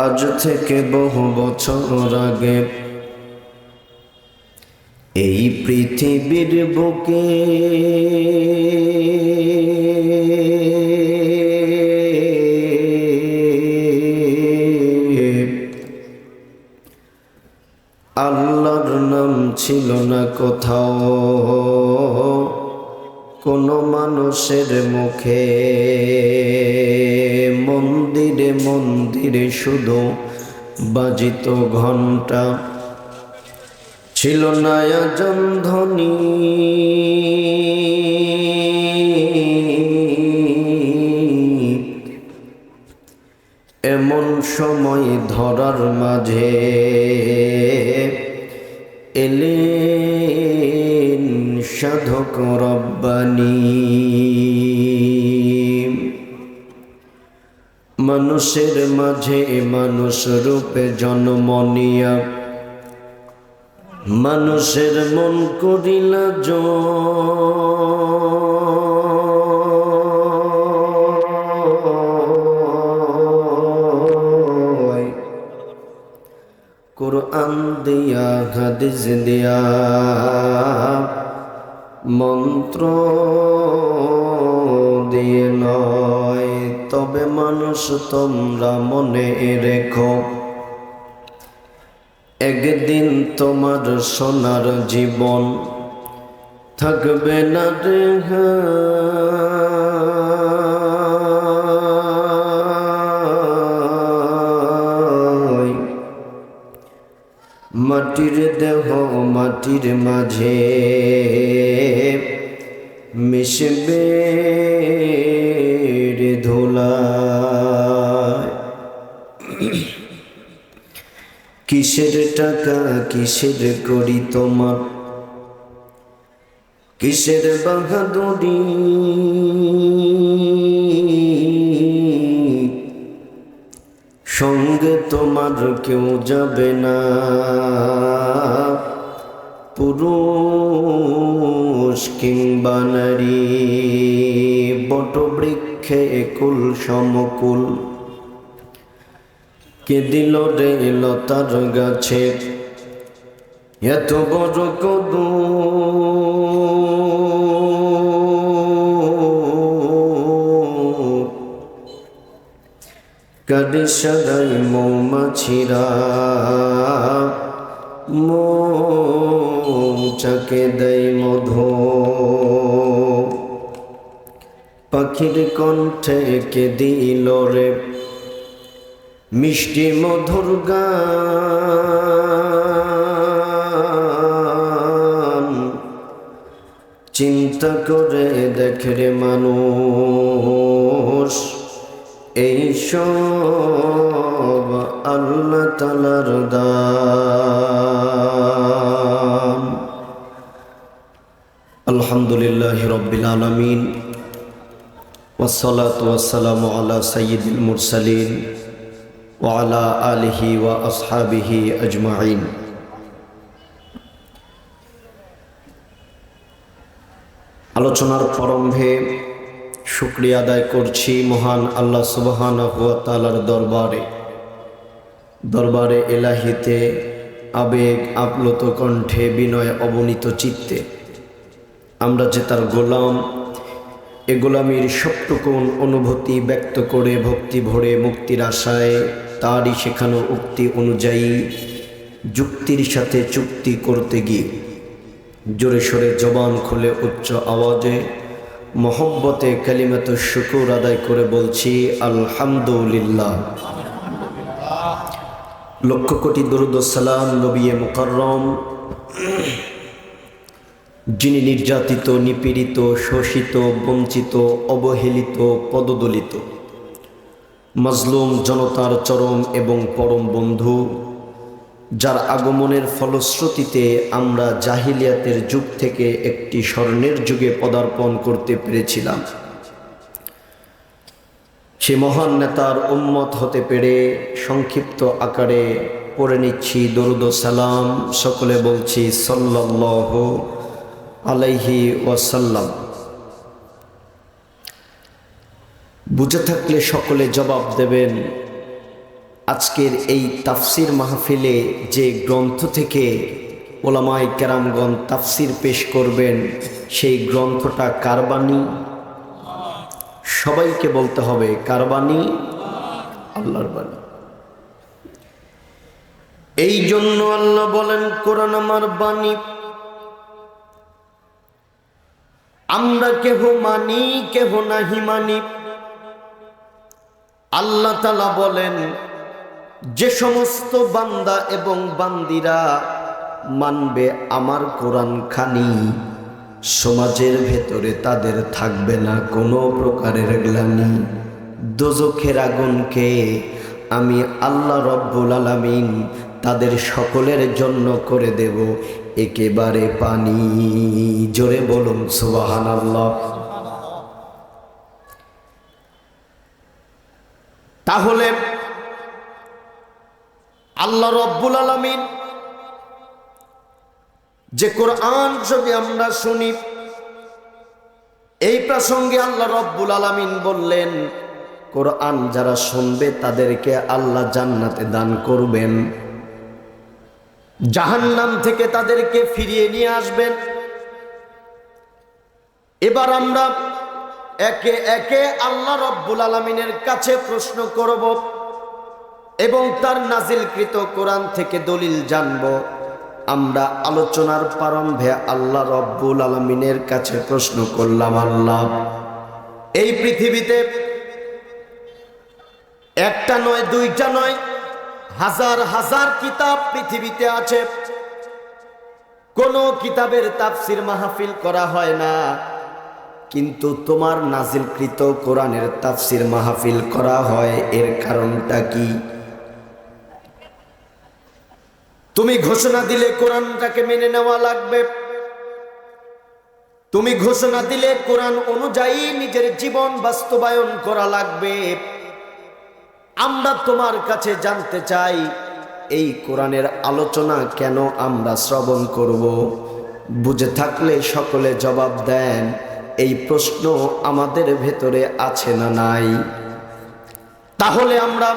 আজ থেকে বহু বছর আগে এই পৃথিবীর বুকে আল্লাহর নাম ছিল না কোথাও, কোনো মানুষের মুখে, মন্দিরে মন্দিরে শুধু বাজিত ঘণ্টা ছিল না আয়োজন ধ্বনি। এমন সময় ধরার মাঝে এলেন সাধক রব্বানি। মানুষের মাঝে মানুষ রূপে জন্ম নিয়া। মানুষের মন করিলা জয়। কোরআন দিয়া, হাদিস দিয়া, মন্ত্র দিয়ে তবে মানুষ তোমরা মনে রেখো একদিন তোমার সোনার জীবন থাকবে না রে। মাটির দেহ মাটির মাঝে মিশবে কিসের টাকা, কিসের করি তোমার? কিসের বাহাদুরি? সঙ্গে তোমার কেউ যাবে না। পুরুষ কিংবা নারী, বটবৃক্ষে কুল সমকুল। কে দিল রে লতার গাছে। এত বড় কদু কারি সাদাই মৌমাছিরা মৌচাকে দেয় মধু। পাখির কণ্ঠে কে দিল রে মিষ্টি মধুর গান। চিন্তা করে দেখে রে মানুষ, এই সব আল্লাহ তালার দাম আলহামদুলিল্লাহ রব্বিল আলমিন। ওসলাত ওয়াসালাম আল্লাহ সঈদুল মুরসালিন। ওয়ালা আলহি ওয়া আসহাবিহি আজমাইন আলোচনার পরম্ভে শুক্রিয়া আদায় করছি মহান আল্লাহ সুবাহান দরবারে। দরবারে এলাহিতে আবেগ আপ্লত কণ্ঠে বিনয় অবনীত চিত্তে। আমরা যে তার গোলাম, এ গোলামির সবটুকুন অনুভূতি ব্যক্ত করে ভক্তি ভরে মুক্তির আশায় তারই শেখানো উক্তি অনুযায়ী যুক্তির সাথে চুক্তি করতে গিয়ে জোরে সোরে জবান খুলে উচ্চ আওয়াজে মোহব্বতে কালিমাত শুকুর আদায় করে বলছি, আলহামদুলিল্লাহ। লক্ষ কোটি দরুদ সালাম নবিয়ে মুকরম যিনি নির্যাতিত, নিপীড়িত, শোষিত, বঞ্চিত, অবহেলিত, পদদলিত। মজলুম জনতার চরম এবং পরম বন্ধু, যার আগমনের ফলশ্রুতিতে আমরা জাহিলিয়াতের যুগ থেকে একটি স্বর্ণের যুগে পদার্পণ করতে পেরেছিলাম। সে মহান নেতার উম্মত হতে পেরে সংক্ষিপ্ত আকারে পড়ে নিচ্ছি দরুদ সালাম, সকলে বলছি সাল্লাহ আলাইহি ওয়াসাল্লাম। বুঝে থাকলে সকলে জবাব দেবেন, আজকের এই তাফসির মাহফিলে যে গ্রন্থ থেকে ওলামাই কেরামগণ তাফসির পেশ করবেন, সেই গ্রন্থটা কারবানি সবাইকে বলতে হবে কারবানি আল্লাহর বাণী। এই জন্য আল্লাহ বলেন, কোরআন আমার বাণী। আমরা কেহ মানি, কেহ নাহি মানি। আল্লাহ তালা বলেন, যে সমস্ত বান্দা এবং বান্দিরা মানবে আমার কোরআন খানি সমাজের ভেতরে তাদের থাকবে না কোনো প্রকারের গ্লানি। দোজখের আগুনকে আমি আল্লাহ রব্বুল আলামিন তাদের সকলের জন্য করে দেব। একেবারে পানি। জোরে বলুন সুবাহান আল্লাহ তাহলে আল্লাহ রব্বুল আলমিন যে কোরআন যদি আমরা শুনি, এই প্রসঙ্গে আল্লাহ রব্বুল আলমিন বললেন, কোরআন যারা শুনবে তাদেরকে আল্লাহ জান্নাতে দান করবেন। জাহান্নাম থেকে তাদেরকে ফিরিয়ে নিয়ে আসবেন। এবার আমরা একে একে আল্লাহ রব্বুল আলমিনের কাছে প্রশ্ন করব এবং তার নাজিলকৃত কোরআন থেকে দলিল জানব। আমরা আলোচনার প্রারম্ভে আল্লাহ রব্বুল আলমিনের কাছে প্রশ্ন করলাম, আল্লাহ, এই পৃথিবীতে একটা নয়, দুইটা নয়, হাজার হাজার কিতাব পৃথিবীতে আছে। কোন কিতাবের তাফসির মাহফিল করা হয় না। কিন্তু তোমার নাজিলকৃত কোরআনের তাফসির মাহফিল করা হয়, এর কারণটা কি? তুমি ঘোষণা দিলে কোরআনটাকে মেনে নেওয়া লাগবে। তুমি ঘোষণা দিলে কোরআন অনুযায়ী নিজের জীবন বাস্তবায়ন করা লাগবে। আমরা তোমার কাছে জানতে চাই, এই কোরআনের আলোচনা কেন আমরা শ্রবণ করব? বুঝে থাকলে সকলে জবাব দেন। এই প্রশ্ন আমাদের ভেতরে আছে না নাই? তাহলে আমরা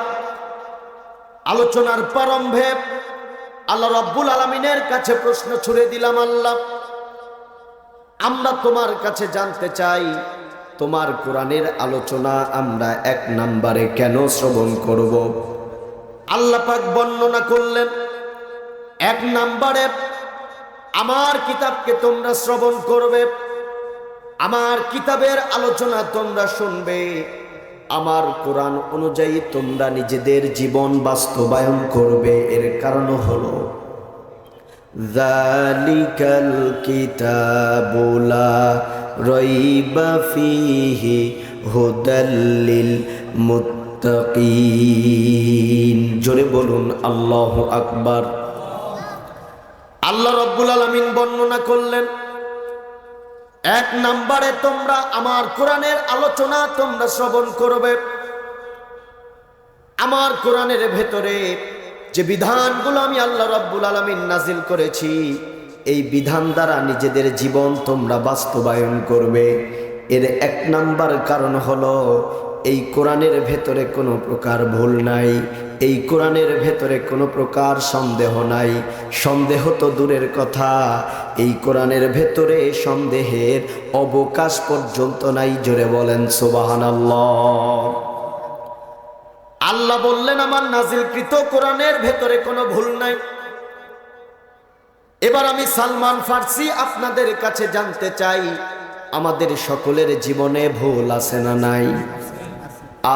আলোচনার প্রারম্ভে আল্লাহ রব্বুল আলমিনের কাছে প্রশ্ন ছুড়ে দিলাম, আল্লাহ, আমরা তোমার কাছে জানতে চাই, তোমার কোরআনের আলোচনা আমরা এক নাম্বারে কেন শ্রবণ করব? আল্লাহ পাক বর্ণনা করলেন, এক নাম্বারে আমার কিতাবকে তোমরা শ্রবণ করবে আমার কিতাবের আলোচনা তোমরা শুনবে। আমার কোরআন অনুযায়ী তোমরা নিজেদের জীবন বাস্তবায়ন করবে। এর কারণ হলো, জালিকাল কিতাবুলা রইবা ফিহি হুদাল্লিল মুত্তাকিন। জোরে বলুন, আল্লাহু আকবার। আল্লাহ রব্বুল আলামিন বর্ণনা করলেন এক নাম্বারে তোমরা আমার কোরআনের আলোচনা তোমরা শ্রবণ করবে। আমার কোরআনের ভেতরে যে বিধানগুলো আমি আল্লাহ রব্বুল আলমিন নাজিল করেছি, এই বিধান দ্বারা নিজেদের জীবন তোমরা বাস্তবায়ন করবে। এর এক নাম্বার কারণ হলো, এই কোরআনের ভেতরে কোনো প্রকার ভুল নাই। এই কোরআনের ভেতরে কোনো প্রকার সন্দেহ নাই। সন্দেহ তো দূরের কথা। এই কোরআনের ভেতরে সন্দেহের অবকাশ পর্যন্ত নাই, জোরে বলেন সোবাহান আল্লাহ বললেন, আমার নাজিলকৃত কোরআনের ভেতরে কোনো ভুল নাই। এবার আমি সালমান ফার্সি আপনাদের কাছে জানতে চাই, আমাদের সকলের জীবনে ভুল আছে না নাই?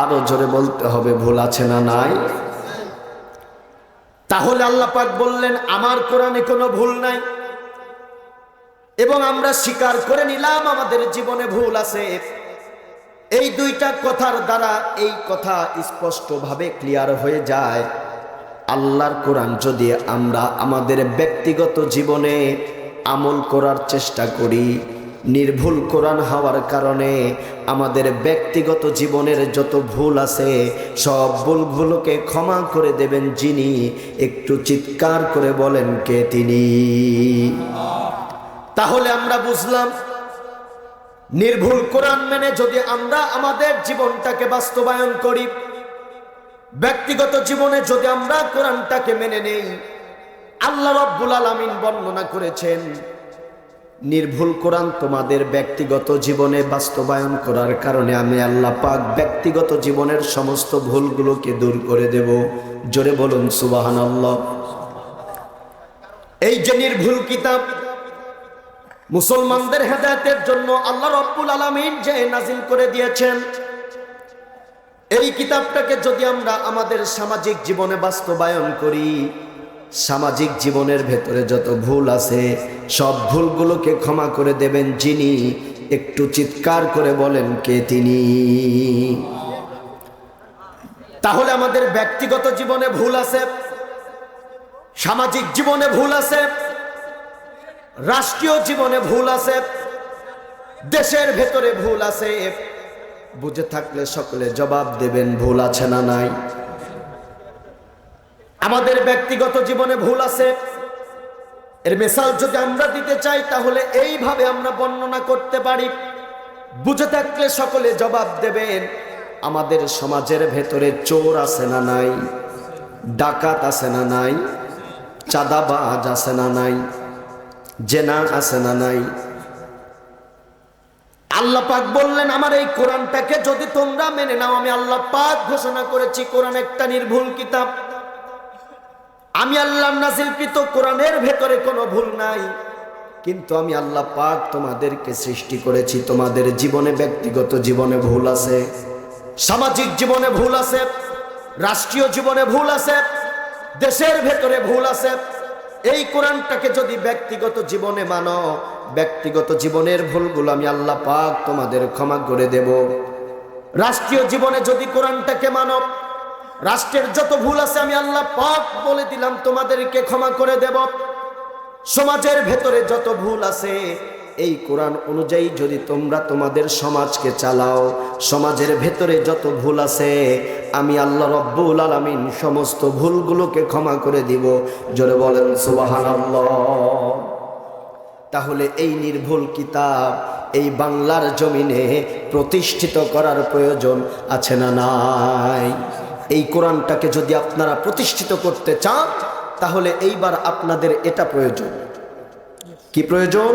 আরও জোরে বলতে হবে, ভুল আছে না নাই? তাহলে আল্লাহ পাক বললেন, আমার কোরআনে কোনো ভুল নাই। এবং আমরা স্বীকার করে নিলাম, আমাদের জীবনে ভুল আছে। এই দুইটা কথার দ্বারা এই কথা স্পষ্টভাবে ক্লিয়ার হয়ে যায়। আল্লাহর কোরআন যদি আমরা আমাদের ব্যক্তিগত জীবনে আমল করার চেষ্টা করি নির্ভুল কোরআন হওয়ার কারণে আমাদের ব্যক্তিগত জীবনের যত ভুল আছে, সব ভুলগুলোকে ক্ষমা করে দেবেন যিনি। একটু চিৎকার করে বলেন কে তিনি। তাহলে আমরা বুঝলাম, নির্ভুল কোরআন মেনে যদি আমরা আমাদের জীবনটাকে বাস্তবায়ন করি, ব্যক্তিগত জীবনে যদি আমরা কোরআনটাকে মেনে নেই, আল্লাহ রব্বুল আলামিন বর্ণনা করেছেন নির্ভুল কোরআন তোমাদের ব্যক্তিগত জীবনে বাস্তবায়ন করার কারণে আমি আল্লাহ পাক ব্যক্তিগত জীবনের সমস্ত ভুলগুলোকে দূর করে দেব। জোরে বলুন সুবাহান আল্লাহ এই যে নির্ভুল কিতাব, মুসলমানদের হেদায়তের জন্য আল্লাহ রব্বুল আলামিন যে নাজিল করে দিয়েছেন, এই কিতাবটাকে যদি আমরা আমাদের সামাজিক জীবনে বাস্তবায়ন করি সামাজিক জীবনের ভেতরে যত ভুল আছে, সব ভুলগুলোকে ক্ষমা করে দেবেন যিনি। একটু চিৎকার করে বলেন, কে তিনি? তাহলে আমাদের ব্যক্তিগত জীবনে ভুল আছে, সামাজিক জীবনে ভুল আছে, রাষ্ট্রীয় জীবনে ভুল আছে, দেশের ভেতরে ভুল আছে। বুঝে থাকলে সকলে জবাব দেবেন, ভুল আছে না নাই। আমাদের ব্যক্তিগত জীবনে ভুল আছে। এর মেসাল যদি আমরা দিতে চাই, তাহলে এইভাবে আমরা বর্ণনা করতে পারি। বুঝে থাকলে সকলে জবাব দেবেন, আমাদের সমাজের ভেতরে চোর আছে না নাই, ডাকাত আছে না নাই, চাঁদাবাজ আছে না নাই, জেনা আছে না নাই। আল্লাহ পাক বললেন, আমার এই কোরআনটাকে যদি তোমরা মেনে নাও। আমি আল্লাহ পাক ঘোষণা করেছি, কোরআন একটা নির্ভুল কিতাব। আমি আল্লাহ নাজিলকৃত কোরআনের ভেতরে কোনো ভুল নাই। কিন্তু আমি আল্লাহ পাক তোমাদেরকে সৃষ্টি করেছি, তোমাদের জীবনে ব্যক্তিগত জীবনে ভুল আছে, সামাজিক জীবনে ভুল আছে, রাষ্ট্রীয় জীবনে ভুল আছে, দেশের ভেতরে ভুল আছে। এই কোরআনটাকে যদি ব্যক্তিগত জীবনে মানো, ব্যক্তিগত জীবনের ভুলগুলো আমি আল্লাহ পাক তোমাদের ক্ষমা করে দেব। রাষ্ট্রীয় জীবনে যদি কোরআনটাকে মানব রাষ্ট্রের যত ভুল আছে আমি আল্লাহ পাক বলে দিলাম, তোমাদেরকে ক্ষমা করে দেব। সমাজের ভেতরে যত ভুল আছে, এই কোরআন অনুযায়ী যদি তোমরা তোমাদের সমাজকে চালাও, সমাজের ভেতরে যত ভুল আছে, আমি আল্লাহ রব্বুল আলমিন সমস্ত ভুলগুলোকে ক্ষমা করে দিব। জোরে বলেন সুবাহান তাহলে এই নির্ভুল কিতাব, এই বাংলার জমিনে প্রতিষ্ঠিত করার প্রয়োজন আছে না নাই? এই কোরআনটাকে যদি আপনারা প্রতিষ্ঠিত করতে চান, তাহলে এইবার আপনাদের এটা প্রয়োজন। কি প্রয়োজন?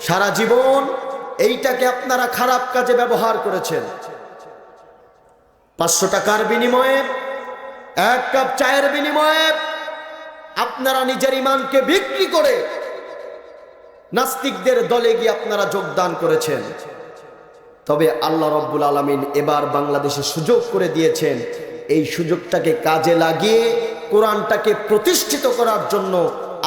সারা জীবন এইটাকে আপনারা খারাপ কাজে ব্যবহার করেছেন। পাঁচশো টাকার বিনিময়ে, এক কাপ চায়ের বিনিময়ে আপনারা নিজের ইমানকে বিক্রি করে নাস্তিকদের দলে গিয়ে আপনারা যোগদান করেছেন। তবে আল্লাহ রব্বুল আলমিন এবার বাংলাদেশে সুযোগ করে দিয়েছেন এই সুযোগটাকে কাজে লাগিয়ে কোরআনটাকে প্রতিষ্ঠিত করার জন্য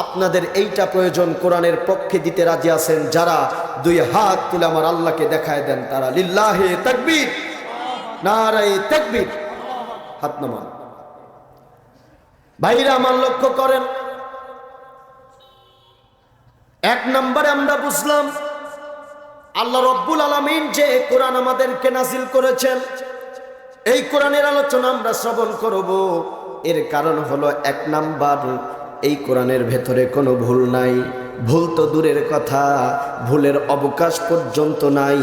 আপনাদের এইটা প্রয়োজন। কোরআনের পক্ষে দিতে রাজি আছেন যারা, দুই হাত তুলে আমার আল্লাহকে দেখায় দেন, তারা লিল্লাহে তাকবীর, নারায়ে তাকবীর। হাত নামান। ভাইরা আমার লক্ষ্য করেন। এক নম্বরে আমরা বুঝলাম, আল্লাহ রব্বুল আলমিন যে কোরআন আমাদেরকে নাজিল করেছেন এই কোরআনের আলোচনা আমরা শ্রবণ করব। এর কারণ হলো এক নাম্বার, এই কোরআনের ভেতরে কোনো ভুল নাই। ভুল তো দূরের কথা, ভুলের অবকাশ পর্যন্ত নাই।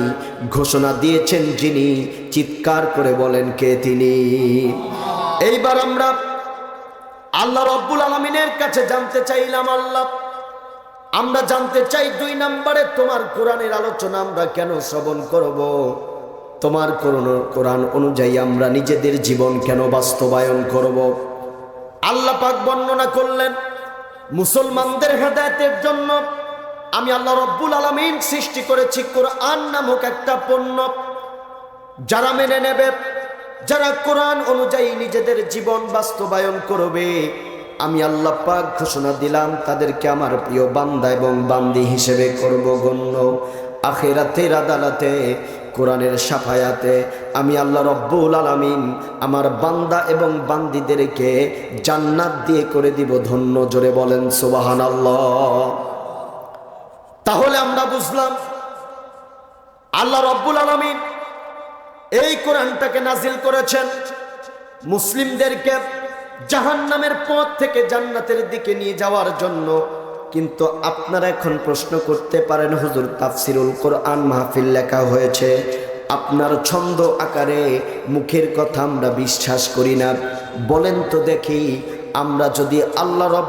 ঘোষণা দিয়েছেন যিনি, চিৎকার করে বলেন কে তিনি। এইবার আমরা আল্লাহ রব্বুল আলমিনের কাছে জানতে চাইলাম, আল্লাহ, আমরা জানতে চাই দুই নম্বরে তোমার কোরআনের আলোচনা আমরা কেন শ্রবণ করব? তোমার কোরআন অনুযায়ী আমরা নিজেদের জীবন কেন বাস্তবায়ন করব? আল্লাহ পাক বর্ণনা করলেন, মুসলমানদের হেদায়তের জন্য আমি আল্লাহ রব্বুল আলমিন সৃষ্টি করেছি কোরআন নামক একটা পণ্য। যারা মেনে নেবে, যারা কোরআন অনুযায়ী নিজেদের জীবন বাস্তবায়ন করবে, আমি আল্লাহ পাক ঘোষণা দিলাম, তাদেরকে আমার প্রিয় বান্দা এবং বান্দি হিসেবে করব গণ্য। আখেরাতের আদালতে কোরআনের সাফায়াতে আমি আল্লাহ রব্বুল আলমিন আমার বান্দা এবং বান্দিদেরকে জান্নাত দিয়ে করে দিব ধন্য, জোরে বলেন সুবাহান আল্লাহ তাহলে আমরা বুঝলাম আল্লাহ রব্বুল আলমিন এই কোরআনটাকে নাজিল করেছেন মুসলিমদেরকে জাহান নামের পথ থেকে জান্নাতের দিকে নিয়ে যাওয়ার জন্য। কিন্তু আপনারা এখন প্রশ্ন করতে পারেন, হুজুর, তাফসিরুল কোরআন মাহফিল লেখা হয়েছে। আপনার ছন্দ আকারে মুখের কথা আমরা বিশ্বাস করি না। বলেন তো দেখি, আমরা যদি আল্লাহ রব